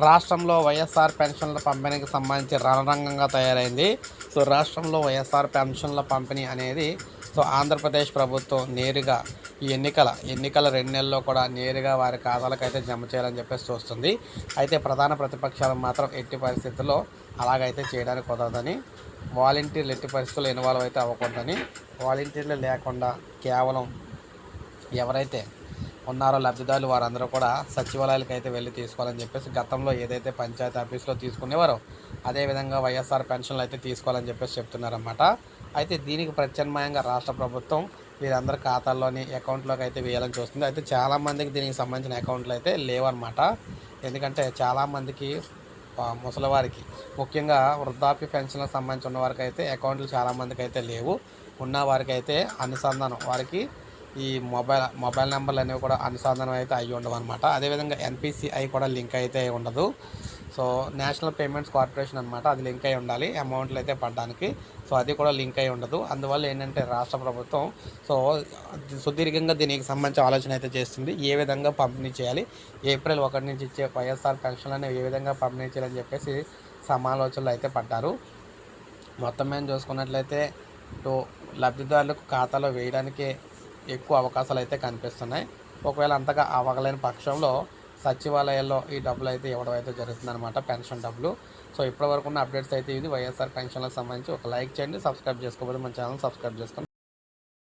రాష్ట్రంలో వైఎస్ఆర్ పెన్షన్ల పంపిణీకి సంబంధించి రణరంగంగా తయారైంది. సో రాష్ట్రంలో వైఎస్ఆర్ పెన్షన్ల పంపిణీ అనేది సో ఆంధ్రప్రదేశ్ ప్రభుత్వం నేరుగా ఈ ఎన్నికల ఎన్నికల రెండు నెలల్లో కూడా నేరుగా వారి ఖాతాలకు అయితే జమ చేయాలని చెప్పేసి చూస్తుంది. అయితే ప్రధాన ప్రతిపక్షాలు మాత్రం ఎట్టి పరిస్థితుల్లో అలాగైతే చేయడానికి కుదరదని వాలంటీర్లు ఎట్టి పరిస్థితుల్లో ఇన్వాల్వ్ అయితే అవ్వకూడదని వాలంటీర్లు లేకుండా కేవలం ఎవరైతే ఉన్నారో లబ్ధిదారులు వారందరూ కూడా సచివాలయాలకు అయితే వెళ్ళి తీసుకోవాలని చెప్పేసి గతంలో ఏదైతే పంచాయతీ ఆఫీస్లో తీసుకునేవారో అదేవిధంగా వైఎస్ఆర్ పెన్షన్లు అయితే తీసుకోవాలని చెప్పేసి చెప్తున్నారన్నమాట. అయితే దీనికి ప్రత్యామ్నాయంగా రాష్ట్ర ప్రభుత్వం వీరందరి ఖాతాల్లోని అకౌంట్లోకి అయితే వేయాలని చూస్తుంది. అయితే చాలామందికి దీనికి సంబంధించిన అకౌంట్లు అయితే లేవన్నమాట. ఎందుకంటే చాలామందికి ముసలివారికి ముఖ్యంగా వృద్ధాప్య పెన్షన్లకు సంబంధించి ఉన్న వారికి అయితే అకౌంట్లు చాలామందికి అయితే లేవు. ఉన్న వారికి అయితే అనుసంధానం వారికి ఈ మొబైల్ మొబైల్ నెంబర్లు అనేవి కూడా అనుసంధానం అయితే అయ్యి ఉండవు అనమాట అదేవిధంగా ఎన్పిసిఐ కూడా లింక్ అయితే ఉండదు. సో నేషనల్ పేమెంట్స్ కార్పొరేషన్ అనమాట అది లింక్ అయి ఉండాలి అమౌంట్లు అయితే పడడానికి. సో అది కూడా లింక్ అయి ఉండదు. అందువల్ల ఏంటంటే రాష్ట్ర ప్రభుత్వం సో సుదీర్ఘంగా దీనికి సంబంధించి ఆలోచన అయితే చేస్తుంది. ఏ విధంగా పంపిణీ చేయాలి? ఏప్రిల్ ఒకటి నుంచి ఇచ్చే వైఎస్ఆర్ పెన్షన్లు అనేవి ఏ విధంగా పంపిణీ చేయాలని చెప్పేసి సమాలోచనలు అయితే పడ్డారు. మొత్తం మేము చూసుకున్నట్లయితే ఇటు లబ్ధిదారులకు ఖాతాలో వేయడానికి ఎక్కువ అవకాశాలు అయితే కనిపిస్తున్నాయి. ఒకవేళ అంతగా అవ్వగలేని పక్షంలో సచివాలయాల్లో ఈ డబ్బులు అయితే ఇవ్వడం అయితే జరుగుతుందన్నమాట పెన్షన్ డబ్బులు. సో ఇప్పటివరకు ఉన్న అప్డేట్స్ అయితే ఇది వైఎస్ఆర్ పెన్షన్లకు సంబంధించి ఒక లైక్ చేయండి సబ్స్క్రైబ్ చేసుకోకపోతే మన ఛానల్ సబ్స్క్రైబ్ చేసుకోండి.